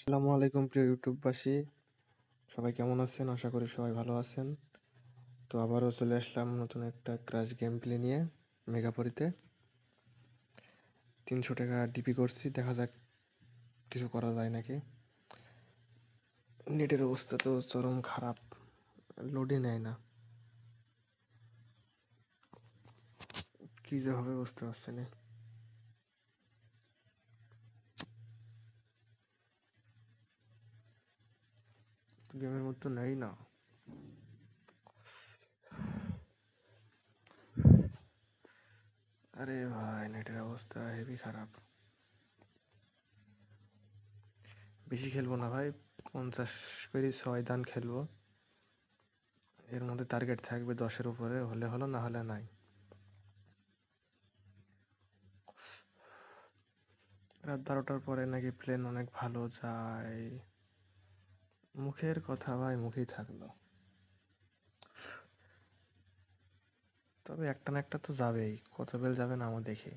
আসসালামু আলাইকুম, প্রিয় ইউটিউববাসী। সবাই কেমন আছেন? আশা করি সবাই ভালো আছেন। তো আবারও চলে আসলাম নতুন একটা ক্রাশ গেম প্লে নিয়ে মেগাপরিতে। তিনশো টাকা ডিপি করছি, দেখা যাক কিছু করা যায় নাকি। নেটের অবস্থা তো চরম খারাপ লোডই নেয় না। কি যে হবে বুঝতে পারছি না। গেমের মতো নেই না। আরে ভাই, নেটের অবস্থা হেভি খারাপ। বেশি খেলব না ভাই, পঞ্চাশ করে ছয় দান খেলব। এর মধ্যে টার্গেট থাকবে দশের উপরে, হলে হলো, না হলে নাই। রাত বারোটার পরে নাকি প্লেন অনেক ভালো যায়। মুখের কথা ভাই মুখেই থাকল। তবে একটা না একটা তো যাবেই, কত বেল যাবে না আমার দেখি।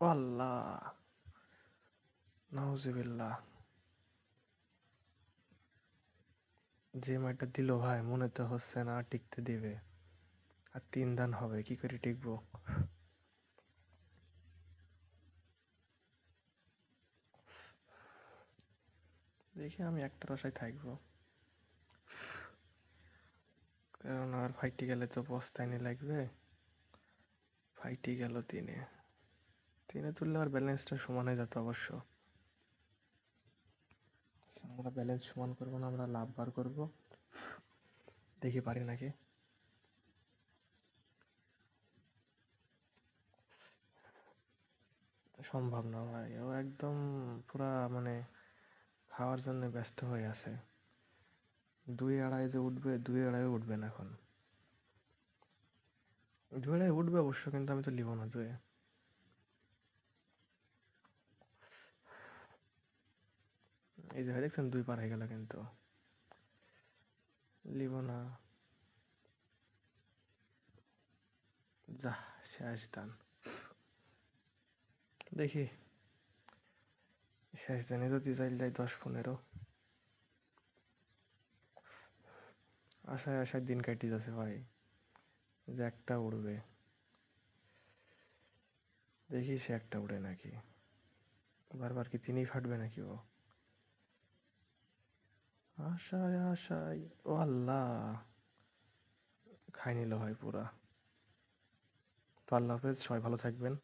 আল্লাহ নাউজুবিল্লাহ। যে মাইটা দিল ভাই, মনে তো হচ্ছে না টিকতে দিবে। আর তিন দান হবে, কি করে টিকবো? দেখি আমি একটা রসায় থাকব। কারণ আর ফাইটে গেলে তো বস্তায়নি লাগবে। ফাইটে গেল তিনে তিনে তুললে আর ব্যালেন্সটা সমান হয়ে যেত অবশ্য। আমরা ব্যালেন্স সমান করব না, আমরা লাভ বার করব। দেখি পারি নাকি। সম্ভব না ভাই, ও একদম পুরা মানে খাওয়ার জন্য ব্যস্ত হয়ে আছে। দুই আড়াই যে উঠবে, দুই আড়াই উঠবে না এখন। দুই আড়াই উঠবে অবশ্য, কিন্তু আমি তো লিব না দুয়ে। এই যে দেখছেন দুই পার হয়ে গেল কিন্তু। লিব না। যা শেষ দেখি। শেষ দিনে যদি চাইল যায় দশ পনেরো। আশায় আশায় দিন কাটি যাচ্ছে ভাই, যে একটা উড়বে। দেখি সে একটা উড়ে নাকি। বারবার কি তিনিই ফাটবে নাকি ও? আশায় আশায়, ও আল্লাহ। খাই নিল ভাই পুরা। তো আল্লাহ হাফেজ, সবাই ভালো থাকবেন।